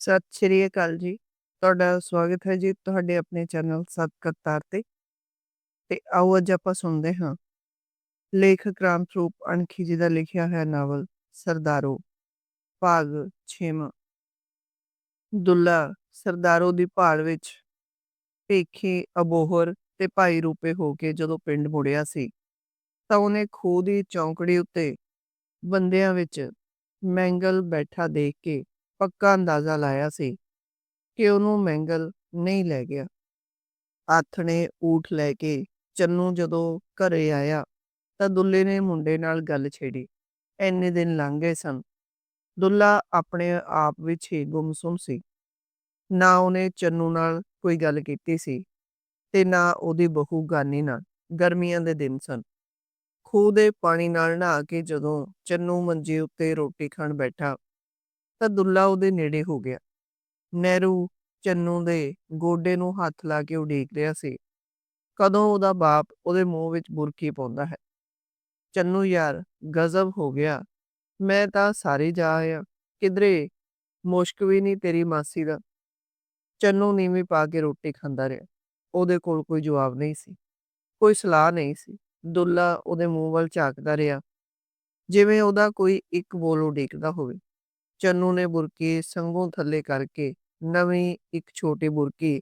ਸਤਿ ਸ਼੍ਰੀ ਅਕਾਲ ਜੀ। ਤੁਹਾਡਾ ਸਵਾਗਤ ਹੈ ਜੀ ਤੁਹਾਡੇ ਆਪਣੇ ਚੈਨਲ ਸਤ ਕਰਤਾਰ ਤੇ। ਤੇ ਆਓ ਅੱਜ ਆਪਾਂ ਸੁਣਦੇ ਹਾਂ ਲੇਖਕ ਰਾਮ ਸਰੂਪ ਅਣਖੀ ਜੀ ਦਾ ਲਿਖਿਆ ਹੋਇਆ ਨਾਵਲ, ਸਰਦਾਰੋ, ਭਾਗ 6ਵਾਂ ਦੁੱਲਾ, ਸਰਦਾਰੋ ਦੀ ਭਾਲ ਵਿੱਚ ਭੇਖੀ ਅਬੋਹਰ ਤੇ ਭਾਈ ਰੂਪੇ ਹੋ ਕੇ ਜਦੋਂ ਪਿੰਡ ਮੁੜਿਆ ਸੀ, ਤਾਂ ਉਹਨੇ ਖੂਹ ਦੀ ਚੌਂਕੜੀ ਉੱਤੇ ਬੰਦਿਆਂ ਵਿੱਚ ਮੈਂਗਲ ਬੈਠਾ ਦੇਖ ਕੇ ਪੱਕਾ ਅੰਦਾਜ਼ਾ ਲਾਇਆ ਸੀ ਕਿ ਉਹਨੂੰ ਮੈਂਗਲ ਨਹੀਂ ਲੈ ਗਿਆ। ਆਥਣੇ ਊਠ ਲੈ ਕੇ ਚੰਨੂ ਜਦੋਂ ਘਰੇ ਆਇਆ ਤਾਂ ਦੁੱਲੇ ਨੇ ਮੁੰਡੇ ਨਾਲ ਗੱਲ ਛੇੜੀ। ਐਨੇ ਦਿਨ ਲੰਘ ਗਏ ਸਨ। ਦੁੱਲਾ ਆਪਣੇ ਆਪ ਵਿੱਚ ਹੀ ਗੁੰਮਸੁਮ ਸੀ। ਨਾ ਉਹਨੇ ਚੰਨੂ ਨਾਲ ਕੋਈ ਗੱਲ ਕੀਤੀ ਸੀ ਤੇ ਨਾ ਉਹਦੀ ਬਹੂ ਗਾਨੀ ਨਾਲ ਗਰਮੀਆਂ ਦੇ ਦਿਨ ਸਨ। ਖੂਹ ਦੇ ਪਾਣੀ ਨਾਲ ਨਹਾ ਕੇ ਜਦੋਂ ਚੰਨੂ ਮੰਜੇ ਉੱਤੇ ਰੋਟੀ ਖਾਣ ਬੈਠਾ ਤਾਂ ਦੁੱਲਾ ਉਹਦੇ ਨੇੜੇ ਹੋ ਗਿਆ। ਨਹਿਰੂ ਚੰਨੂ ਦੇ ਗੋਡੇ ਨੂੰ ਹੱਥ ਲਾ ਕੇ ਉਡੀਕ ਰਿਹਾ ਸੀ। ਕਦੋਂ ਉਹਦਾ ਬਾਪ ਉਹਦੇ ਮੂੰਹ ਵਿੱਚ ਬੁਰਕੀ ਪਾਉਂਦਾ ਹੈ। ਚੰਨੂ ਯਾਰ, ਗਜ਼ਬ ਹੋ ਗਿਆ। ਮੈਂ ਤਾਂ ਸਾਰੇ ਜਾ ਆਇਆ। ਕਿਧਰੇ? ਮੁਸ਼ਕ ਵੀ ਨਹੀਂ ਤੇਰੀ ਮਾਸੀ ਦਾ। ਚੰਨੂ ਨੀਵੀਂ ਪਾ ਕੇ ਰੋਟੀ ਖਾਂਦਾ ਰਿਹਾ। ਉਹਦੇ ਕੋਲ ਕੋਈ ਜਵਾਬ ਨਹੀਂ ਸੀ। ਕੋਈ ਸਲਾਹ ਨਹੀਂ ਸੀ। ਦੁੱਲਾ ਉਹਦੇ ਮੂੰਹ ਵੱਲ ਝਾਕਦਾ ਰਿਹਾ। ਜਿਵੇਂ ਉਹਦਾ ਕੋਈ ਇੱਕ ਬੋਲ ਉਡੀਕਦਾ ਹੋਵੇ। ਚੰਨੂ ਨੇ ਬੁਰਕੀ ਸੰਗੋਂ ਥੱਲੇ ਕਰਕੇ ਨਵੀਂ ਇੱਕ ਛੋਟੀ ਬੁਰਕੀ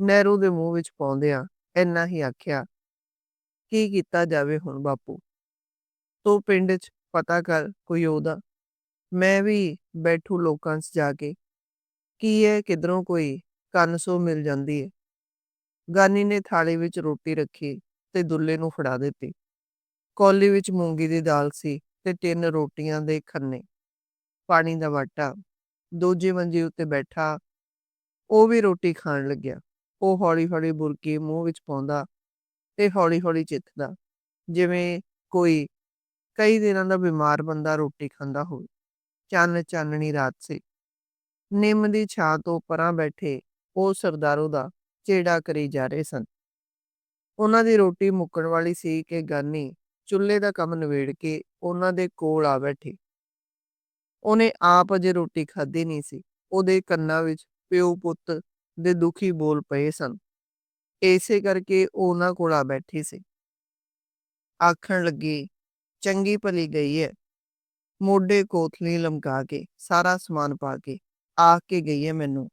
ਨਹਿਰੂ ਦੇ ਮੂੰਹ ਵਿੱਚ ਪਾਉਂਦਿਆਂ ਇੰਨਾ ਹੀ ਆਖਿਆ, ਕੀ ਕੀਤਾ ਜਾਵੇ ਹੁਣ ਬਾਪੂ? ਤੂੰ ਪਿੰਡ 'ਚ ਪਤਾ ਕਰ ਕੋਈ ਉਹਦਾ। ਮੈਂ ਵੀ ਬੈਠੂ ਲੋਕਾਂ 'ਚ ਜਾ ਕੇ। ਕੀ ਹੈ ਕਿਧਰੋਂ ਕੋਈ ਕੰਨ ਸੋ ਮਿਲ ਜਾਂਦੀ ਹੈ ਗਾਨੀ ਨੇ ਥਾਲੀ ਵਿੱਚ ਰੋਟੀ ਰੱਖੀ ਤੇ ਦੁੱਲੇ ਨੂੰ ਫੜਾ ਦਿੱਤੀ। ਕੌਲੀ ਵਿੱਚ ਮੂੰਗੀ ਦੀ ਦਾਲ ਸੀ ਤੇ ਤਿੰਨ ਰੋਟੀਆਂ ਦੇ ਖੰਨੇ। ਪਾਣੀ ਦਾ ਵਾਟਾ, ਦੂਜੀ ਮੰਜੀ ਉੱਤੇ ਬੈਠਾ, ਉਹ ਵੀ ਰੋਟੀ ਖਾਣ ਲੱਗਿਆ। ਉਹ ਹੌਲੀ ਹੌਲੀ ਬੁਰਕੀ ਮੂੰਹ ਵਿੱਚ ਪਾਉਂਦਾ ਤੇ ਹੌਲੀ ਹੌਲੀ ਚਿੱਥਦਾ, ਜਿਵੇਂ ਕੋਈ ਕਈ ਦਿਨਾਂ ਦਾ ਬਿਮਾਰ ਬੰਦਾ ਰੋਟੀ ਖਾਂਦਾ ਹੋਵੇ। ਚੰਨ ਚਾਨਣੀ ਰਾਤ ਸੀ। ਨਿੰਮ ਦੀ ਛਾਂ ਤੋਂ ਪਰਾਂ ਬੈਠੇ ਉਹ ਸਰਦਾਰੋ ਦਾ ਚੇੜਾ ਕਰੀ ਜਾ ਰਹੇ ਸਨ। ਉਹਨਾਂ ਦੀ ਰੋਟੀ ਮੁੱਕਣ ਵਾਲੀ ਸੀ ਕਿ ਗਾਨੀ ਚੁੱਲ੍ਹੇ ਦਾ ਕੰਮ ਨਵੇੜ ਕੇ ਉਹਨਾਂ ਦੇ ਕੋਲ ਆ ਬੈਠੇ। ਉਹਨੇ ਆਪ ਅਜੇ ਰੋਟੀ ਖਾਧੀ ਨਹੀਂ ਸੀ। ਉਹਦੇ ਕੰਨਾਂ ਵਿੱਚ ਪਿਓ ਪੁੱਤ ਦੇ ਦੁਖੀ ਬੋਲ ਪਏ ਸਨ। ਇਸੇ ਕਰਕੇ ਉਹਨਾਂ ਕੋਲ ਆ ਬੈਠੀ ਸੀ। ਆਖਣ ਲੱਗੀ, ਚੰਗੀ ਭਲੀ ਗਈ ਹੈ ਮੋਢੇ ਕੋਥਲੀ ਲਮਕਾ ਕੇ, ਸਾਰਾ ਸਮਾਨ ਪਾ ਕੇ ਆ ਕੇ ਗਈ ਹੈ ਮੈਨੂੰ।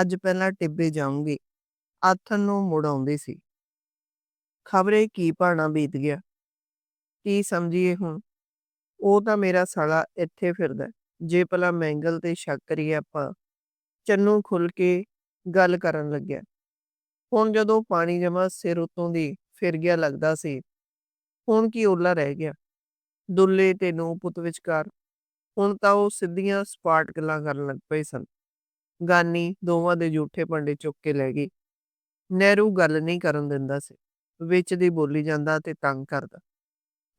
ਅੱਜ ਪਹਿਲਾਂ ਟਿੱਬੇ ਜਾਊਂਗੀ। ਆਥਣ ਨੂੰ ਮੁੜ ਆਉਂਦੀ ਸੀ। ਖਬਰੇ ਕੀ ਭਾਣਾ ਬੀਤ ਗਿਆ? ਕੀ ਸਮਝੀਏ ਹੁਣ? ਉਹ ਤਾਂ ਮੇਰਾ ਸਾਲਾ ਇੱਥੇ ਫਿਰਦਾ। ਜੇ ਭਲਾ ਮੈਂਗਲ ਤੇ ਸ਼ੱਕ ਕਰੀਏ ਆਪਾਂ, ਚੰਨੂ ਖੁੱਲ ਕੇ ਗੱਲ ਕਰਨ ਲੱਗਿਆ। ਹੁਣ ਜਦੋਂ ਪਾਣੀ ਜਮਾ ਸਿਰ ਉਤੋਂ ਦੀ ਫਿਰ ਗਿਆ ਲੱਗਦਾ ਸੀ, ਹੁਣ ਕੀ ਓਲਾ ਰਹਿ ਗਿਆ? ਦੁੱਲੇ ਤੇ ਨੂੰ ਪੁੱਤ ਵਿਚਕਾਰ, ਹੁਣ ਤਾਂ ਉਹ ਸਿੱਧੀਆਂ ਸਪਾਟ ਗੱਲਾਂ ਕਰਨ ਲੱਗ ਪਏ ਸਨ। ਗਾਨੀ ਦੋਵਾਂ ਦੇ ਝੂਠੇ ਪੰਡੇ ਚੁੱਕ ਕੇ ਲੈ ਗਈ। ਨਹਿਰੂ ਗੱਲ ਨਹੀਂ ਕਰਨ ਦਿੰਦਾ ਸੀ, ਵਿੱਚ ਦੀ ਬੋਲੀ ਜਾਂਦਾ ਤੇ ਤੰਗ ਕਰਦਾ।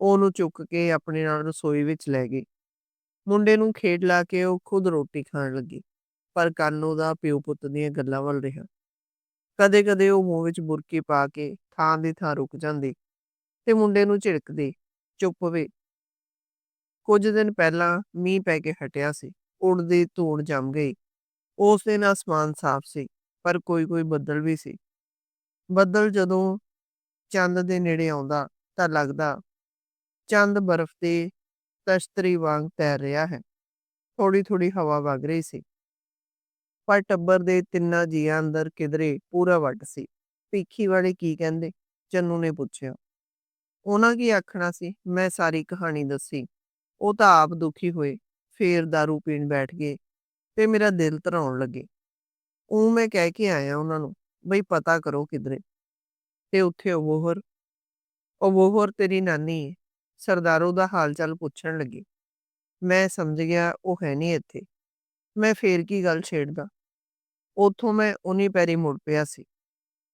ਉਹਨੂੰ ਚੁੱਕ ਕੇ ਆਪਣੇ ਨਾਲ ਰਸੋਈ ਵਿੱਚ ਲੈ ਗਈ। ਮੁੰਡੇ ਨੂੰ ਖੇਡ ਲਾ ਕੇ ਉਹ ਖੁਦ ਰੋਟੀ ਖਾਣ ਲੱਗੀ, ਪਰ ਕੰਨ ਉਹਦਾ ਪਿਓ ਪੁੱਤ ਦੀਆਂ ਗੱਲਾਂ ਵੱਲ ਰਿਹਾ। ਕਦੇ-ਕਦੇ ਉਹ ਮੂੰਹ ਵਿੱਚ ਬੁਰਕੀ ਪਾ ਕੇ ਥਾਂ ਦੀ ਥਾਂ ਰੁਕ ਜਾਂਦੀ ਤੇ ਮੁੰਡੇ ਨੂੰ ਝਿੜਕਦੀ, ਚੁੱਪ ਵੇ। ਕੁਝ ਦਿਨ ਪਹਿਲਾਂ ਮੀਂਹ ਪੈ ਕੇ ਹਟਿਆ ਸੀ ਉੜਦੀ ਧੂੜ ਜੰਮ ਗਈ। ਉਸ ਦਿਨ ਆਸਮਾਨ ਸਾਫ਼ ਸੀ, ਪਰ ਕੋਈ ਕੋਈ ਬੱਦਲ ਵੀ ਸੀ। ਬੱਦਲ ਜਦੋਂ ਚੰਦ ਦੇ ਨੇੜੇ ਆਉਂਦਾ ਤਾਂ ਲੱਗਦਾ ਚੰਦ ਬਰਫ਼ ਤੇ ਤਸ਼ਤਰੀ ਵਾਂਗ ਤੈਰ ਰਿਹਾ ਹੈ। ਥੋੜੀ ਥੋੜੀ ਹਵਾ ਵਗ ਰਹੀ ਸੀ। ਪਰ ਟੱਬਰ ਦੇ ਤਿੰਨਾਂ ਜੀਆਂ ਅੰਦਰ ਕਿਧਰੇ ਪੂਰਾ ਵੱਟ ਸੀ। ਭੀਖੀ ਵਾਲੇ ਕੀ ਕਹਿੰਦੇ? ਚੰਨੂ ਨੇ ਪੁੱਛਿਆ। ਉਹਨਾਂ ਕੀ ਆਖਣਾ ਸੀ? ਮੈਂ ਸਾਰੀ ਕਹਾਣੀ ਦੱਸੀ। ਉਹ ਤਾਂ ਆਪ ਦੁਖੀ ਹੋਏ। ਫੇਰ दारू ਪੀਣ ਬੈਠ ਗਏ ਤੇ ਮੇਰਾ ਦਿਲ ਧਰਾਉਣ ਲੱਗੇ। ਉਹ ਮੈਂ ਕਹਿ ਕੇ ਆਇਆ ਉਹਨਾਂ ਨੂੰ, ਬਈ ਪਤਾ ਕਰੋ ਕਿਧਰੇ। ਤੇ ਉੱਥੇ ਉਹ ਉਹ ਤੇਰੀ ਨਾਨੀ ਸਰਦਾਰੋ ਦਾ ਹਾਲ ਚਾਲ ਪੁੱਛਣ ਲੱਗੀ। ਮੈਂ ਸਮਝ ਗਿਆ, ਉਹ ਹੈ ਨਹੀਂ ਇੱਥੇ। ਮੈਂ ਫੇਰ ਕੀ ਗੱਲ ਛੇੜਦਾ? ਉਥੋਂ ਮੈਂ ਉਨੀ ਪੈਰੀ ਮੁੜ ਪਿਆ ਸੀ।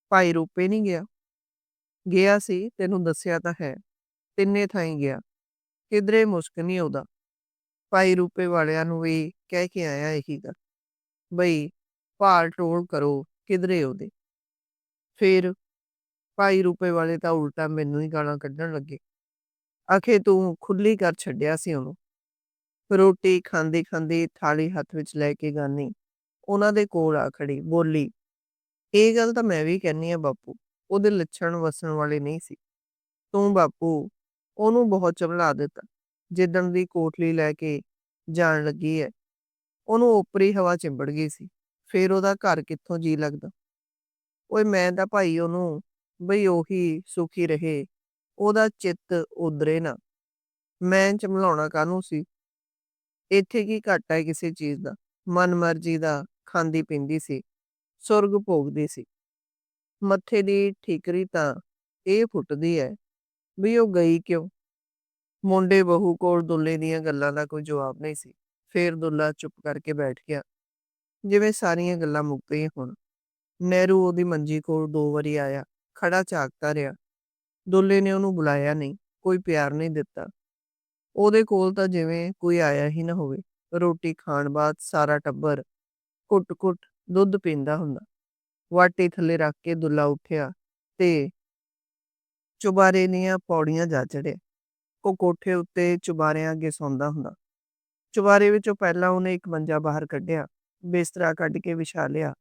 ਭਾਈ ਰੂਪੇ ਨਹੀਂ ਗਿਆ। ਗਿਆ ਸੀ, ਤੈਨੂੰ ਦੱਸਿਆ ਤਾਂ ਹੈ। ਤਿੰਨੇ ਥਾਈਂ ਗਿਆ। ਕਿਧਰੇ ਮੁਸ਼ਕ ਨਹੀਂ ਉਹਦਾ ਭਾਈ ਰੂਪੇ ਵਾਲਿਆਂ ਨੂੰ ਵੀ ਕਹਿ ਕੇ ਆਇਆ ਇਹੀ ਗੱਲ। ਬਈ, ਭਾਲ ਟੋਲ ਕਰੋ, ਕਿਧਰੇ ਉਹਦੇ। ਫੇਰ ਭਾਈ ਰੂਪੇ ਵਾਲੇ ਤਾਂ ਉਲਟਾ ਮੈਨੂੰ ਹੀ ਗਾਲਾਂ ਕੱਢਣ ਲੱਗੇ। ਆਖੇ ਤੂੰ ਖੁੱਲੀ ਕਰ ਛੱਡਿਆ ਸੀ ਉਹਨੂੰ ਰੋਟੀ ਖਾਂਦੀ ਖਾਂਦੀ ਥਾਲੀ ਹੱਥ ਵਿੱਚ ਲੈ ਕੇ ਗਾਨੀ ਉਹਨਾਂ ਦੇ ਕੋਲ ਆ ਖੜੀ, ਬੋਲੀ, "ਇਹ ਗੱਲ ਤਾਂ ਮੈਂ ਵੀ ਕਹਿੰਨੀ ਆ ਬਾਪੂ, ਉਹਦੇ ਲੱਛਣ ਵਸਣ ਵਾਲੇ ਨਹੀਂ ਸੀ। ਤੂੰ ਬਾਪੂ ਉਹਨੂੰ ਬਹੁਤ ਚਮਲਾ ਦਿੱਤਾ। ਜਿੱਦਣ ਦੀ ਕੋਠਲੀ ਲੈ ਕੇ ਜਾਣ ਲੱਗੀ ਐ, ਉਹਨੂੰ ਓਪਰੀ ਹਵਾ ਚਿੰਬੜ ਗਈ ਸੀ। ਫੇਰ ਉਹਦਾ ਘਰ ਕਿੱਥੋਂ ਜੀ ਲੱਗਦਾ। ਓਏ ਮੈਂ ਤਾਂ ਭਾਈ ਉਹਨੂੰ ਬਈ ਉਹੀ ਸੁਖੀ ਰਹੇ, ਉਹਦਾ ਚਿੱਤ ਉਧਰੇ ਨਾ। ਮੈਂ ਚਮਲਾਉਣਾ ਕਾਹਨੂੰ ਸੀ। ਇੱਥੇ ਕੀ ਘਾਟਾ ਹੈ ਕਿਸੇ ਚੀਜ਼ ਦਾ, ਮਨ-ਮਰਜ਼ੀ ਦਾ ਖਾਂਦੀ ਪੀਂਦੀ ਸੀ, ਸੁਰਗ ਭੋਗਦੀ ਸੀ। ਮੱਥੇ ਦੀ ਠੀਕਰੀ ਤਾਂ ਇਹ ਫੁੱਟਦੀ ਹੈ ਵੀ ਉਹ ਗਈ ਕਿਉਂ?" ਮੁੰਡੇ ਬਹੂ ਕੋਲ ਦੁੱਲੇ ਦੀਆਂ ਗੱਲਾਂ ਦਾ ਕੋਈ ਜਵਾਬ ਨਹੀਂ ਸੀ। ਫੇਰ ਦੁੱਲਾ ਚੁੱਪ ਕਰਕੇ ਬੈਠ ਗਿਆ, ਜਿਵੇਂ ਸਾਰੀਆਂ ਗੱਲਾਂ ਮੁੱਕ ਗਈਆਂ ਹੋਣ। ਨਹਿਰੂ ਉਹਦੀ ਮੰਜੀ ਕੋਲ ਦੋ ਵਾਰੀ ਆਇਆ, ਖੜਾ ਝਾਕਦਾ ਰਿਹਾ। ਦੁੱਲੇ ਨੇ ਉਹਨੂੰ ਬੁਲਾਇਆ ਨਹੀਂ, ਕੋਈ ਪਿਆਰ ਨਹੀਂ ਦਿੱਤਾ। ਉਹਦੇ ਕੋਲ ਤਾਂ ਜਿਵੇਂ ਕੋਈ ਆਇਆ ਹੀ ਨਾ ਹੋਵੇ। ਰੋਟੀ ਖਾਣ ਬਾਅਦ ਸਾਰਾ ਟੱਬਰ ਘੁੱਟ-ਘੁੱਟ ਦੁੱਧ ਪੀਂਦਾ ਹੁੰਦਾ। ਵਾਟੀ ਥੱਲੇ ਰੱਖ ਕੇ ਦੁੱਲਾ ਉੱਠਿਆ ਤੇ ਚੁਬਾਰੇ ਦੀਆਂ ਪੌੜੀਆਂ ਜਾ ਚੜਿਆ ਉਹ ਕੋਠੇ ਉੱਤੇ ਚੁਬਾਰਿਆਂ ਅੱਗੇ ਸੌਂਦਾ ਹੁੰਦਾ। ਚੁਬਾਰੇ ਵਿੱਚੋਂ ਪਹਿਲਾਂ ਉਹਨੇ ਇੱਕ ਮੰਜਾ ਬਾਹਰ ਕੱਢਿਆ, ਬਿਸਤਰਾ ਕੱਢ ਕੇ ਵਿਛਾ ਲਿਆ।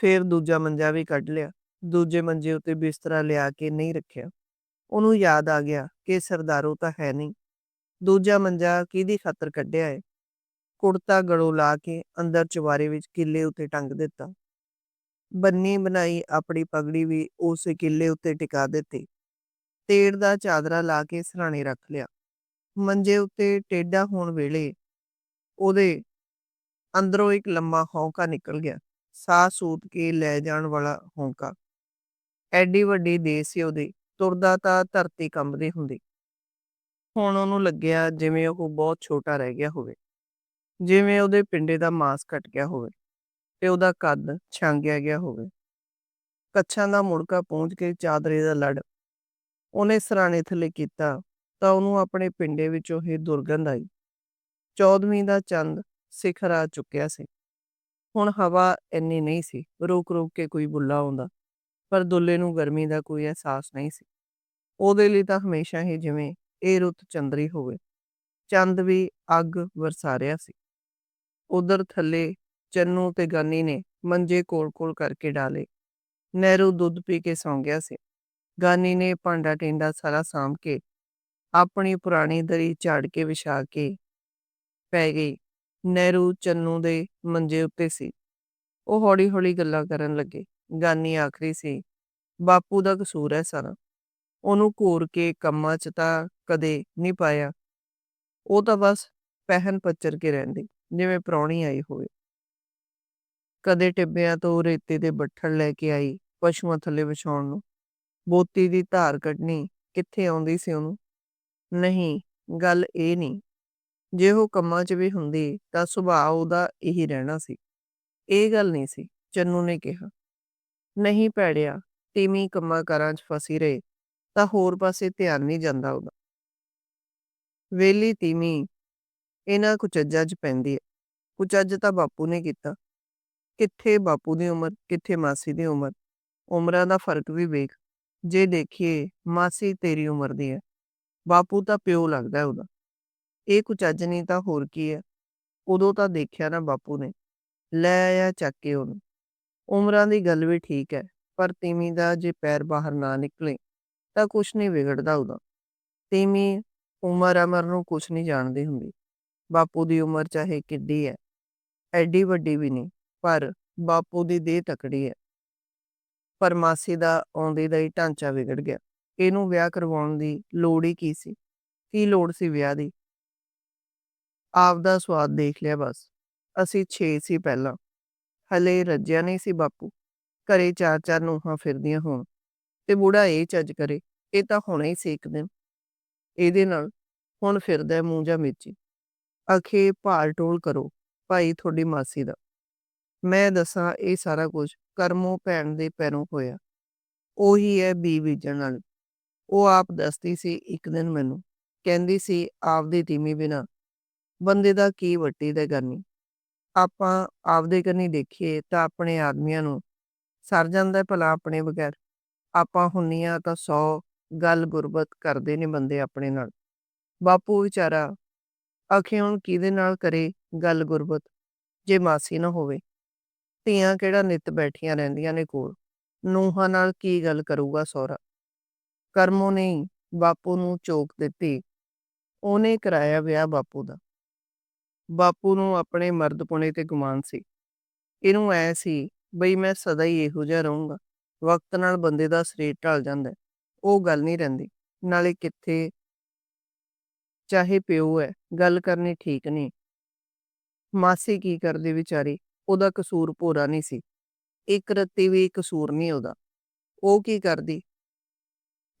ਫੇਰ ਦੂਜਾ ਮੰਜਾ ਵੀ ਕੱਢ ਲਿਆ। ਦੂਜੇ ਮੰਜੇ ਉੱਤੇ ਬਿਸਤਰਾ ਲਿਆ ਕੇ ਨਹੀਂ ਰੱਖਿਆ। ਉਹਨੂੰ ਯਾਦ ਆ ਗਿਆ ਕਿ ਸਰਦਾਰੋ ਤਾਂ ਹੈ ਨਹੀਂ। ਦੂਜਾ ਮੰਜਾ ਕਿਹਦੀ ਖਾਤਰ ਕੱਢਿਆ ਏ। ਕੁੜਤਾ ਗਲੋਂ ਲਾ ਕੇ ਅੰਦਰ ਚੁਬਾਰੇ ਵਿੱਚ ਕਿੱਲੇ ਉੱਤੇ ਟੰਗ ਦਿੱਤਾ। ਬੰਨੀ ਬਣਾਈ ਆਪਣੀ ਪਗੜੀ ਵੀ ਉਸ ਕਿੱਲੇ ਉੱਤੇ ਟਿਕਾ ਦਿੱਤੀ। ਤੇੜ ਦਾ ਚਾਦਰਾ ਲਾ ਕੇ ਸਰਾਣੇ ਰੱਖ ਲਿਆ। ਮੰਜੇ ਉੱਤੇ ਟੇਢਾ ਹੋਣ ਵੇਲੇ ਉਹਦੇ ਅੰਦਰੋਂ ਇੱਕ ਲੰਮਾ ਹੌਂਕਾ ਨਿਕਲ ਗਿਆ, ਸਾਹ ਸੂਤ ਕੇ ਲੈ ਜਾਣ ਵਾਲਾ ਹੌਂਕਾ। ਐਡੀ ਵੱਡੀ ਦੇਸ ਸੀ ਉਹਦੀ, ਤੁਰਦਾ ਤਾਂ ਧਰਤੀ ਕੰਬਦੀ ਹੁੰਦੀ। ਹੁਣ ਉਹਨੂੰ ਲੱਗਿਆ ਜਿਵੇਂ ਉਹ ਬਹੁਤ ਛੋਟਾ ਰਹਿ ਗਿਆ ਹੋਵੇ। ਜਿਵੇਂ ਉਹਦੇ ਪਿੰਡੇ ਦਾ ਮਾਸ ਘਟ ਗਿਆ ਹੋਵੇ ਤੇ ਉਹਦਾ ਕੱਦ ਛਾਂਗਿਆ ਗਿਆ ਹੋਵੇ। ਕੱਛਾਂ ਦਾ ਮੁੜਕਾ ਪੂੰਝ ਕੇ ਚਾਦਰੇ ਦਾ ਲੜ ਉਹਨੇ ਸਰਾਣੇ ਥੱਲੇ ਕੀਤਾ ਤਾਂ ਉਹਨੂੰ ਆਪਣੇ ਪਿੰਡੇ ਵਿੱਚੋਂ ਇਹ ਦੁਰਗੰਧ ਆਈ। ਚੌਦਵੀਂ ਦਾ ਚੰਦ ਸਿਖਰ ਆ ਚੁੱਕਿਆ ਸੀ। ਹੁਣ ਹਵਾ ਇੰਨੀ ਨਹੀਂ ਸੀ, ਰੋਕ ਰੋਕ ਕੇ ਕੋਈ ਬੁੱਲਾ ਆਉਂਦਾ, ਪਰ ਦੁੱਲੇ ਨੂੰ ਗਰਮੀ ਦਾ ਕੋਈ ਅਹਿਸਾਸ ਨਹੀਂ ਸੀ। ਉਹਦੇ ਲਈ ਤਾਂ ਹਮੇਸ਼ਾ ਹੀ ਜਿਵੇਂ ਇਹ ਰੁੱਤ ਚੰਦਰੀ ਹੋਵੇ। ਚੰਦ ਵੀ ਅੱਗ ਵਰਸਾ ਰਿਹਾ ਸੀ। ਉਧਰ ਥੱਲੇ ਚੰਨੂ ਤੇ ਗਾਨੀ ਨੇ ਮੰਜੇ ਕੋਲ-ਕੋਲ ਕਰਕੇ ਡਾਲੇ। ਨਹਿਰੂ ਦੁੱਧ ਪੀ ਕੇ ਸੌਂ ਗਿਆ ਸੀ। ਗਾਨੀ ਨੇ ਭਾਂਡਾ ਟਿੰਡਾ ਸਾਰਾ ਸਾਂਭ ਕੇ ਆਪਣੀ ਪੁਰਾਣੀ ਦਰੀ ਝਾੜ ਕੇ ਵਿਛਾ ਕੇ ਪੈ ਗਈ। ਨਹਿਰੂ ਚੰਨੂ ਦੇ ਮੰਜੇ ਉੱਤੇ ਸੀ। ਉਹ ਹੌਲੀ-ਹੌਲੀ ਗੱਲਾਂ ਕਰਨ ਲੱਗੇ। ਗਾਨੀ ਆਖਰੀ ਸੀ, ਬਾਪੂ ਦਾ ਕਸੂਰ ਹੈ ਸਾਰਾ। ਉਹਨੂੰ ਘੂਰ ਕੇ ਕੰਮਾਂ 'ਚ ਤਾਂ ਕਦੇ ਨਹੀਂ ਪਾਇਆ। ਉਹ ਤਾਂ ਬਸ ਪਹਿਨ ਪੱਚਰ ਕੇ ਰਹਿੰਦੀ, ਜਿਵੇਂ ਪ੍ਰਾਹੁਣੀ ਆਈ ਹੋਵੇ। ਕਦੇ ਟਿੱਬਿਆਂ ਤੋਂ ਰੇਤੇ ਦੇ ਬੱਠਲ ਲੈ ਕੇ ਆਈ ਪਸ਼ੂਆਂ ਥੱਲੇ ਵਿਛਾਉਣ ਨੂੰ। ਬੋਤੀ ਦੀ ਧਾਰ ਕੱਢਣੀ ਕਿੱਥੇ ਆਉਂਦੀ ਸੀ ਉਹਨੂੰ। ਨਹੀਂ, ਗੱਲ ਇਹ ਨਹੀਂ। ਜੇ ਉਹ ਕੰਮਾਂ 'ਚ ਵੀ ਹੁੰਦੀ ਤਾਂ ਸੁਭਾਅ ਉਹਦਾ ਇਹੀ ਰਹਿਣਾ ਸੀ। ਇਹ ਗੱਲ ਨਹੀਂ ਸੀ, ਚੰਨੂ ਨੇ ਕਿਹਾ। ਨਹੀਂ ਭੈੜਿਆ, ਤੀਵੀਂ ਕੰਮਾਂ ਕਾਰਾਂ 'ਚ ਫਸੀ ਰਹੇ ਤਾਂ ਹੋਰ ਪਾਸੇ ਧਿਆਨ ਨਹੀਂ ਜਾਂਦਾ ਉਹਦਾ। ਵੇਹਲੀ ਤੀਵੀਂ ਇਹਨਾਂ ਕੁਚੱਜਾਂ 'ਚ ਪੈਂਦੀ ਹੈ ਕੁਚੱਜ ਤਾਂ ਬਾਪੂ ਨੇ ਕੀਤਾ। ਕਿੱਥੇ ਬਾਪੂ ਦੀ ਉਮਰ, ਕਿੱਥੇ ਮਾਸੀ ਦੀ ਉਮਰ। ਉਮਰਾਂ ਦਾ ਫ਼ਰਕ ਵੀ ਵੇਖ। ਜੇ ਦੇਖੀਏ ਮਾਸੀ ਤੇਰੀ ਉਮਰ ਦੀ ਹੈ ਬਾਪੂ ਤਾਂ ਪਿਓ ਲੱਗਦਾ ਉਹਦਾ। ਇਹ ਕੁਚੱਜ ਨਹੀਂ ਤਾਂ ਹੋਰ ਕੀ ਹੈ ਉਦੋਂ ਤਾਂ ਦੇਖਿਆ ਨਾ ਬਾਪੂ ਨੇ। ਲੈ ਆਇਆ ਚੱਕ ਕੇ ਉਹਨੂੰ। ਉਮਰਾਂ ਦੀ ਗੱਲ ਵੀ ਠੀਕ ਹੈ ਪਰ ਤੀਮੀ ਦਾ ਜੇ ਪੈਰ ਬਾਹਰ ਨਾ ਨਿਕਲੇ ਤਾਂ ਕੁਛ ਨਹੀਂ ਵਿਗੜਦਾ ਉਹਦਾ। ਤੀਵੀਂ ਉਮਰ-ਅਮਰ ਨੂੰ ਕੁਛ ਨਹੀਂ ਜਾਣਦੀ ਹੁੰਦੀ। ਬਾਪੂ ਦੀ ਉਮਰ ਚਾਹੇ ਕਿੱਡੀ ਹੈ ਐਡੀ ਵੱਡੀ ਵੀ ਨਹੀਂ, ਪਰ ਬਾਪੂ ਦੀ ਦੇਹ ਤਕੜੀ ਹੈ ਪਰ ਮਾਸੀ ਦਾ ਆਉਂਦੇ ਦਾ ਹੀ ਢਾਂਚਾ ਵਿਗੜ ਗਿਆ। ਇਹਨੂੰ ਵਿਆਹ ਕਰਵਾਉਣ ਦੀ ਲੋੜ ਹੀ ਕੀ ਸੀ। ਕੀ ਲੋੜ ਸੀ ਵਿਆਹ ਦੀ। ਆਪ ਦਾ ਸੁਆਦ ਦੇਖ ਲਿਆ ਬਸ। ਅਸੀਂ ਛੇ ਸੀ ਪਹਿਲਾਂ। ਹਲੇ ਰੱਜਿਆ ਨਹੀਂ ਸੀ ਬਾਪੂ। ਘਰੇ ਚਾਰ-ਚਾਰ ਨੂੰਹਾਂ ਫਿਰਦੀਆਂ ਹੋਣ ਤੇ ਬੁੜਾ ਇਹ ਚੱਜ ਕਰੇ, ਇਹ ਤਾਂ ਹੋਣਾ ਹੀ ਸੀ ਇੱਕ ਦਿਨ। ਇਹਦੇ ਨਾਲ ਹੁਣ ਫਿਰਦਾ ਮੂੰਹ ਜਾਂ ਮੀਚੀ। ਆਖੇ ਭਾਲ ਟੋਲ ਕਰੋ ਭਾਈ ਤੁਹਾਡੀ ਮਾਸੀ ਦਾ। ਮੈਂ ਦੱਸਾਂ ਇਹ ਸਾਰਾ ਕੁਝ ਕਰਮੋਂ ਭੈਣ ਦੇ ਪੈਰੋਂ ਹੋਇਆ। ਉਹੀ ਹੈ ਬੀ ਬੀਜਣ ਨਾਲ ਉਹ ਆਪ ਦੱਸਦੀ ਸੀ ਇੱਕ ਦਿਨ ਮੈਨੂੰ। ਕਹਿੰਦੀ ਸੀ ਆਪਦੀ ਤੀਵੀਂ ਬਿਨਾਂ ਬੰਦੇ ਦਾ ਕੀ ਵੱਟੀ ਤੇ ਗਰਮੀ। ਆਪਾਂ ਆਪਦੇ ਕੰਨੀ ਦੇਖੀਏ ਤਾਂ ਆਪਣੇ ਆਦਮੀਆਂ ਨੂੰ ਸਰ ਜਾਂਦਾ ਭਲਾ ਆਪਣੇ ਬਗੈਰ। ਆਪਾਂ ਹੁੰਨੀਆਂ ਤਾਂ ਸੌ ਗੱਲ ਗੁਰਬਤ ਕਰਦੇ ਨੇ ਬੰਦੇ ਆਪਣੇ ਨਾਲ। ਬਾਪੂ ਵਿਚਾਰਾ ਆਖੇ ਹੁਣ ਕਿਹਦੇ ਨਾਲ ਕਰੇ ਗੱਲ ਗੁਰਬਤ ਜੇ ਮਾਸੀ ਨਾ ਹੋਵੇ। ਧੀਆਂ ਕਿਹੜਾ ਨਿੱਤ ਬੈਠੀਆਂ ਰਹਿੰਦੀਆਂ ਨੇ ਕੋਲ ਨੂੰਹਾਂ ਨਾਲ ਕੀ ਗੱਲ ਕਰੂਗਾ ਸਹੁਰਾ ਕਰਮੋਂ ਨਹੀਂ, ਬਾਪੂ ਨੂੰ ਚੋਕ ਦਿੱਤੀ ਉਹਨੇ ਕਰਾਇਆ ਵਿਆਹ ਬਾਪੂ ਦਾ ਬਾਪੂ ਨੂੰ ਆਪਣੇ ਮਰਦਪੁਣੇ ਤੇ ਗੁਮਾਨ ਸੀ। ਇਹਨੂੰ ਐ ਸੀ, ਬਈ ਮੈਂ ਸਦਾ ਹੀ ਇਹੋ ਜਿਹਾ ਰਹੂੰਗਾ। ਵਕਤ ਨਾਲ ਬੰਦੇ ਦਾ ਸਰੀਰ ਢਲ ਜਾਂਦਾ। ਉਹ ਗੱਲ ਨਹੀਂ ਰਹਿੰਦੀ। ਨਾਲੇ ਕਿੱਥੇ? ਚਾਹੇ ਪਿਓ ਹੈ ਗੱਲ ਕਰਨੀ ਠੀਕ ਨਹੀਂ। ਮਾਸੀ ਕੀ ਕਰਦੀ ਵਿਚਾਰੀ? ਉਹਦਾ ਕਸੂਰ ਭੋਰਾ ਨਹੀਂ ਸੀ। ਇੱਕ ਰੱਤੀ ਵੀ ਕਸੂਰ ਨਹੀਂ ਉਹਦਾ। ਉਹ ਕੀ ਕਰਦੀ?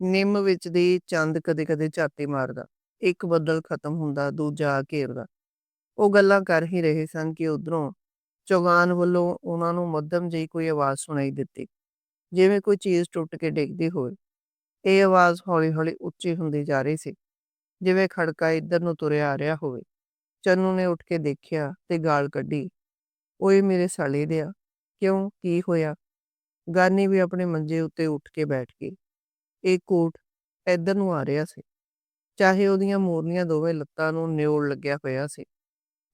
ਨਿੰਮ ਵਿੱਚ ਦੀ ਚੰਦ ਕਦੇ-ਕਦੇ ਝਾਤੀ ਮਾਰਦਾ। ਇੱਕ ਬੱਦਲ ਖਤਮ ਹੁੰਦਾ, ਦੂਜਾ ਆ ਘੇਰਦਾ। ਉਹ ਗੱਲਾਂ ਕਰ ਹੀ ਰਹੇ ਸਨ ਕਿ ਉਧਰੋਂ ਚੌਗਾਨ ਵੱਲੋਂ ਉਹਨਾਂ ਨੂੰ ਮੱਧਮ ਜਿਹੀ ਕੋਈ ਆਵਾਜ਼ ਸੁਣਾਈ ਦਿੱਤੀ, ਜਿਵੇਂ ਕੋਈ ਚੀਜ਼ ਟੁੱਟ ਕੇ ਡਿੱਗਦੀ ਹੋਵੇ। ਇਹ ਆਵਾਜ਼ ਹੌਲੀ-ਹੌਲੀ ਉੱਚੀ ਹੁੰਦੀ ਜਾ ਰਹੀ ਸੀ, ਜਿਵੇਂ ਖੜਕਾ ਇੱਧਰ ਨੂੰ ਤੁਰਿਆ ਆ ਰਿਹਾ ਹੋਵੇ। ਚੰਨੂ ਨੇ ਉੱਠ ਕੇ ਦੇਖਿਆ ਤੇ ਗਾਲ ਕੱਢੀ, ਓਏ ਮੇਰੇ ਸਾਲੇ ਆ ਕਿਉਂ? ਕੀ ਹੋਇਆ? ਗਾਨੀ ਵੀ ਆਪਣੇ ਮੰਜੇ ਉੱਤੇ ਉੱਠ ਕੇ ਬੈਠ ਗਈ। ਇਹ ਕੋਟ ਇੱਧਰ ਨੂੰ ਆ ਰਿਹਾ ਸੀ। ਚਾਹੇ ਉਹਦੀਆਂ ਮੋਰਨੀਆਂ ਦੋਵੇਂ ਲੱਤਾਂ ਨੂੰ ਨਿਉਲ ਲੱਗਿਆ ਹੋਇਆ ਸੀ।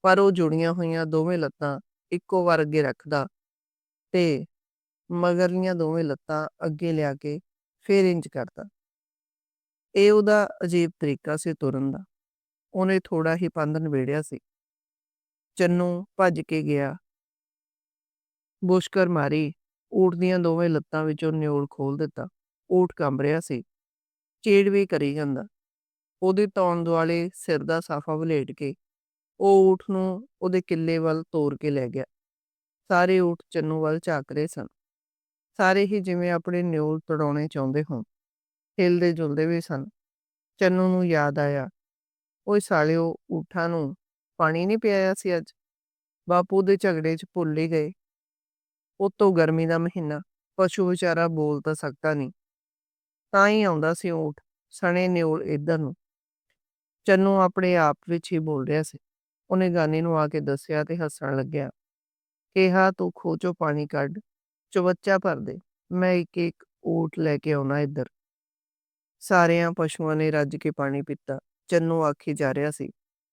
ਪਰ ਉਹ ਜੁੜੀਆਂ ਹੋਈਆਂ ਦੋਵੇਂ ਲੱਤਾਂ ਇੱਕੋ ਵਾਰ ਅੱਗੇ ਰੱਖਦਾ ਤੇ ਮਗਰਲੀਆਂ ਦੋਵੇਂ ਲੱਤਾਂ ਅੱਗੇ ਲਿਆ ਕੇ ਫੇਰ ਇੰਜ ਕਰਦਾ। ਇਹ ਉਹਦਾ ਅਜੀਬ ਤਰੀਕਾ ਸੀ ਤੁਰਨ ਦਾ। ਉਹਨੇ ਥੋੜਾ ਹੀ ਪੰਧ ਨਿਬੇੜਿਆ ਸੀ। ਚੰਨੂ ਭੱਜ ਕੇ ਗਿਆ। ਬੁਸ਼ਕਰ ਮਾਰੀ ਊਠ ਦੀਆਂ ਦੋਵੇਂ ਲੱਤਾਂ ਵਿੱਚੋਂ ਨਿਓਲ ਖੋਲ ਦਿੱਤਾ। ਊਠ ਕੰਬ ਰਿਹਾ ਸੀ। ਚੀੜ ਵੀ ਕਰੀ ਜਾਂਦਾ। ਉਹਦੇ ਤੌਣ ਦੁਆਲੇ ਸਿਰ ਦਾ ਸਾਫਾ ਵਲੇਟ ਕੇ ਉਹ ਊਠ ਨੂੰ ਉਹਦੇ ਕਿੱਲੇ ਵੱਲ ਤੋਰ ਕੇ ਲੈ ਗਿਆ। ਸਾਰੇ ਊਠ ਚੰਨੂ ਵੱਲ ਝਾਕ ਰਹੇ ਸਨ। ਸਾਰੇ ਹੀ ਜਿਵੇਂ ਆਪਣੇ ਨਿਓਲ ਤੜਾਉਣੇ ਚਾਹੁੰਦੇ ਹੋਣ। ਹਿਲਦੇ ਜੁਲਦੇ ਵੀ ਸਨ। ਚੰਨੂ ਨੂੰ ਯਾਦ ਆਇਆ। ਓਏ ਸਾਲਿਓ, ਊਠਾਂ ਨੂੰ ਪਾਣੀ ਨਹੀਂ ਪਿਆਇਆ ਸੀ ਅੱਜ? ਬਾਪੂ ਦੇ ਝਗੜੇ 'ਚ ਭੁੱਲ ਹੀ ਗਏ। ਉਤੋਂ ਗਰਮੀ ਦਾ ਮਹੀਨਾ। ਪਸ਼ੂ ਵਿਚਾਰਾ ਬੋਲ ਤਾਂ ਸਕਦਾ ਨਹੀਂ। ਤਾਂ ਹੀ ਆਉਂਦਾ ਸੀ ਊਠ, ਸਣੇ ਨਿਓਲ ਇੱਧਰ ਨੂੰ। ਚੰਨੂ ਆਪਣੇ ਆਪ ਵਿੱਚ ਹੀ ਬੋਲ ਰਿਹਾ ਸੀ। ਉਹਨੇ ਗਾਨੀ ਨੂੰ ਆ ਕੇ ਦੱਸਿਆ ਤੇ ਹੱਸਣ ਲੱਗਿਆ। ਕਿਹਾ, ਤੂੰ ਖੋਚੋ ਪਾਣੀ ਕੱਢ, ਚਵੱਚਾ ਭਰ ਦੇ, ਮੈਂ ਇੱਕ ਇੱਕ ਊਠ ਲੈ ਕੇ ਆਉਣਾ ਇੱਧਰ। ਸਾਰਿਆਂ ਪਸ਼ੂਆਂ ਨੇ ਰੱਜ ਕੇ ਪਾਣੀ ਪੀਤਾ। ਚੰਨੂ ਆਖੀ ਜਾ ਰਿਹਾ ਸੀ,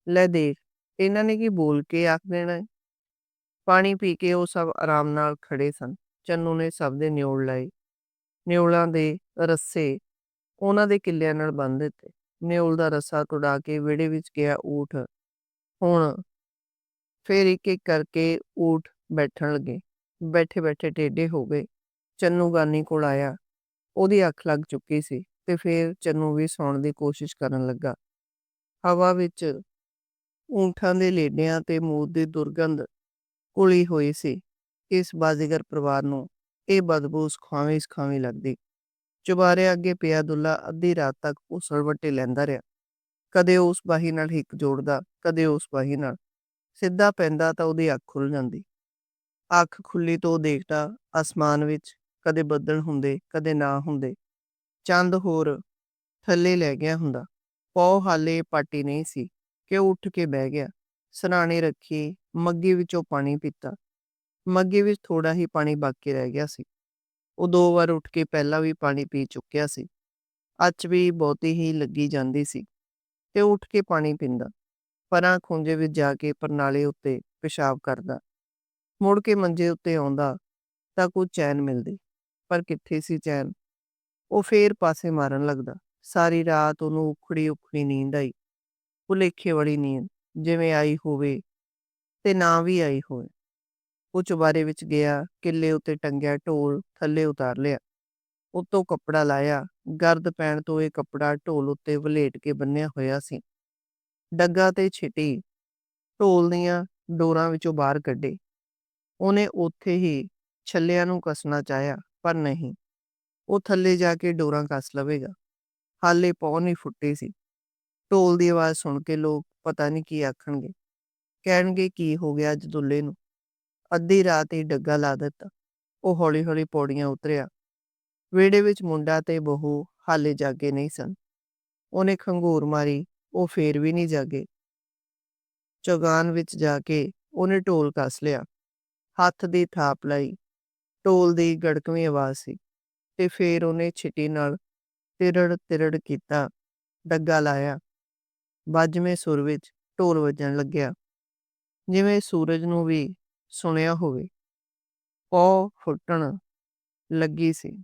ਲੈ ਦੇਖ, ਇਹਨਾਂ ਨੇ ਕੀ ਬੋਲ ਕੇ ਆਖ ਦੇਣਾ ਹੈ ਪਾਣੀ ਪੀ ਕੇ ਉਹ ਸਭ ਆਰਾਮ ਨਾਲ ਖੜੇ ਸਨ। ਚੰਨੂ ਨੇ ਸਭ ਦੇ ਨਿਓਲ ਲਾਏ। ਨਿਉਲਾਂ ਦੇ ਰੱਸੇ ਉਹਨਾਂ ਦੇ ਕਿੱਲਿਆਂ ਨਾਲ ਬੰਨ੍ਹ ਦਿੱਤੇ। ਨਿਓਲ ਦਾ ਰੱਸਾ ਤੁੜਾ ਕੇ ਵਿੜੇ ਵਿੱਚ ਗਿਆ ਊਠ। ਹੁਣ ਫਿਰ ਇੱਕ ਇੱਕ ਕਰਕੇ ਊਠ ਬੈਠਣ ਲੱਗੇ। ਬੈਠੇ ਬੈਠੇ ਟੇਢੇ ਹੋ ਗਏ। ਚੰਨੂ ਗਾਨੀ ਕੋਲ ਆਇਆ। ਉਹਦੀ ਅੱਖ ਲੱਗ ਚੁੱਕੀ ਸੀ ਤੇ ਫਿਰ ਚੰਨੂ ਵੀ ਸੌਣ ਦੀ ਕੋਸ਼ਿਸ਼ ਕਰਨ ਲੱਗਾ। ਹਵਾ ਵਿੱਚ ਊਂਠਾਂ ਦੇ ਲੇਡਿਆਂ ਤੇ ਮੂਤ ਦੀ ਦੁਰਗੰਧ ਕੁਲੀ ਹੋਈ ਸੀ। ਇਸ ਬਾਜ਼ੀਗਰ ਪਰਿਵਾਰ ਨੂੰ ਇਹ ਬਦਬੂ ਸੁਖਾਵੀਂ ਸੁਖਾਵੀਂ ਲੱਗਦੀ। ਚੁਬਾਰੇ ਅੱਗੇ ਪਿਆ ਦੁੱਲਾ ਅੱਧੀ ਰਾਤ ਤੱਕ ਉਸਲ ਵੱਟੇ ਲੈਂਦਾ ਰਿਹਾ। ਕਦੇ ਉਸ ਬਾਹੀ ਨਾਲ ਹਿੱਕ ਜੋੜਦਾ, ਕਦੇ ਉਸ ਬਾਹੀ ਨਾਲ। ਸਿੱਧਾ ਪੈਂਦਾ ਤਾਂ ਉਹਦੀ ਅੱਖ ਖੁੱਲ ਜਾਂਦੀ। ਅੱਖ ਖੁੱਲੀ ਤੋਂ ਦੇਖਦਾ, ਅਸਮਾਨ ਵਿੱਚ ਕਦੇ ਬੱਦਲ ਹੁੰਦੇ, ਕਦੇ ਨਾ ਹੁੰਦੇ। ਚੰਦ ਹੋਰ ਥੱਲੇ ਲੈ ਗਿਆ ਹੁੰਦਾ। ਪੌ ਹਾਲੇ ਪਾਟੀ ਨਹੀਂ ਸੀ, ਕਿ ਉੱਠ ਕੇ ਬਹਿ ਗਿਆ। ਸਰਾਣੇ ਰੱਖੀ, ਮੱਗੀ ਵਿੱਚੋਂ ਪਾਣੀ ਪੀਤਾ। ਮੱਗੇ ਵਿੱਚ ਥੋੜਾ ਹੀ ਪਾਣੀ ਬਾਕੀ ਰਹਿ ਗਿਆ ਸੀ। ਉਹ ਦੋ ਵਾਰ ਉੱਠ ਕੇ ਪਹਿਲਾਂ ਵੀ ਪਾਣੀ ਪੀ ਚੁੱਕਿਆ ਸੀ। ਅੱਜ ਵੀ ਬਹੁਤੀ ਹੀ ਲੱਗੀ ਜਾਂਦੀ ਸੀ। ਤੇ ਉੱਠ ਕੇ ਪਾਣੀ ਪੀਂਦਾ, ਪਰਾਂ ਖੁੰਝੇ ਵਿੱਚ ਜਾ ਕੇ ਪਰਨਾਲੇ ਉੱਤੇ ਪਿਸ਼ਾਬ ਕਰਦਾ। ਮੁੜ ਕੇ ਮੰਜੇ ਉੱਤੇ ਆਉਂਦਾ ਤਾਂ ਕੁਝ ਚੈਨ ਮਿਲਦੀ, ਪਰ ਕਿੱਥੇ ਸੀ ਚੈਨ? ਉਹ ਫੇਰ ਪਾਸੇ ਮਾਰਨ ਲੱਗਦਾ। ਸਾਰੀ ਰਾਤ ਉਹਨੂੰ ਉਖੜੀ ਉਖੜੀ ਨੀਂਦ ਆਈ। ਭੁਲੇਖੇ ਵਾਲੀ ਨੀਂਦ, ਜਿਵੇਂ ਆਈ ਹੋਵੇ ਤੇ ਨਾ ਵੀ ਆਈ ਹੋਵੇ। ਉਹ ਚੁਬਾਰੇ ਵਿੱਚ ਗਿਆ, ਕਿੱਲੇ ਉੱਤੇ ਟੰਗਿਆ, ਢੋਲ ਥੱਲੇ ਉਤਾਰ ਲਿਆ। ਉੱਤੋਂ ਕੱਪੜਾ ਲਾਇਆ ਗਰਦ ਪੈਣ ਤੋਂ ਇਹ ਕੱਪੜਾ ਢੋਲ ਉੱਤੇ ਵਲੇਟ ਕੇ ਬੰਨਿਆ ਹੋਇਆ ਸੀ। ਡੱਗਾ ਤੇ ਛਿਟੀ ਢੋਲ ਦੀਆਂ ਡੋਰਾਂ ਵਿੱਚੋਂ ਬਾਹਰ ਕੱਢੇ। ਉਹਨੇ ਉੱਥੇ ਹੀ ਛੱਲਿਆਂ ਨੂੰ ਕੱਸਣਾ ਚਾਹਿਆ, ਪਰ ਨਹੀਂ। ਉਹ ਥੱਲੇ ਜਾ ਕੇ ਡੋਰਾਂ ਕੱਸ ਲਵੇਗਾ। ਹਾਲੇ ਪੌ ਨਹੀਂ ਫੁੱਟੀ ਸੀ। ਢੋਲ ਦੀ ਆਵਾਜ਼ ਸੁਣ ਕੇ ਲੋਕ ਪਤਾ ਨਹੀਂ ਕੀ ਆਖਣਗੇ। ਕਹਿਣਗੇ, ਕੀ ਹੋ ਗਿਆ ਅੱਜ ਦੁੱਲੇ ਨੂੰ? ਅੱਧੀ ਰਾਤ ਹੀ ਡੱਗਾ ਲਾ ਦਿੱਤਾ। ਉਹ ਹੌਲੀ-ਹੌਲੀ ਪੌੜੀਆਂ ਉਤਰਿਆ। ਵਿਹੜੇ ਵਿੱਚ ਮੁੰਡਾ ਤੇ ਬਹੂ ਹਾਲੇ ਜਾਗੇ ਨਹੀਂ ਸਨ। ਉਹਨੇ ਖੰਗੂਰ ਮਾਰੀ, ਉਹ ਫੇਰ ਵੀ ਨਹੀਂ ਜਾਗੇ। ਚੌਗਾਨ ਵਿੱਚ ਜਾ ਕੇ ਉਹਨੇ ਢੋਲ ਕੱਸ ਲਿਆ। ਹੱਥ ਦੀ ਥਾਪ ਲਈ। ਢੋਲ ਦੀ ਗੜਕਵੀਂ ਆਵਾਜ਼ ਸੀ ਤੇ ਫੇਰ ਉਹਨੇ ਛਿੱਟੀ ਨਾਲ ਤਿਰੜ ਤਿਰੜ ਕੀਤਾ, ਡੱਗਾ ਲਾਇਆ। ਬਾਜਵੇਂ ਸੁਰ ਵਿੱਚ ਢੋਲ ਵੱਜਣ ਲੱਗਿਆ। ਜਿਵੇਂ ਸੂਰਜ ਨੂੰ ਵੀ ਸੁਣਿਆ ਹੋਵੇ। ਪੌ ਫੁੱਟਣ ਲੱਗੀ ਸੀ।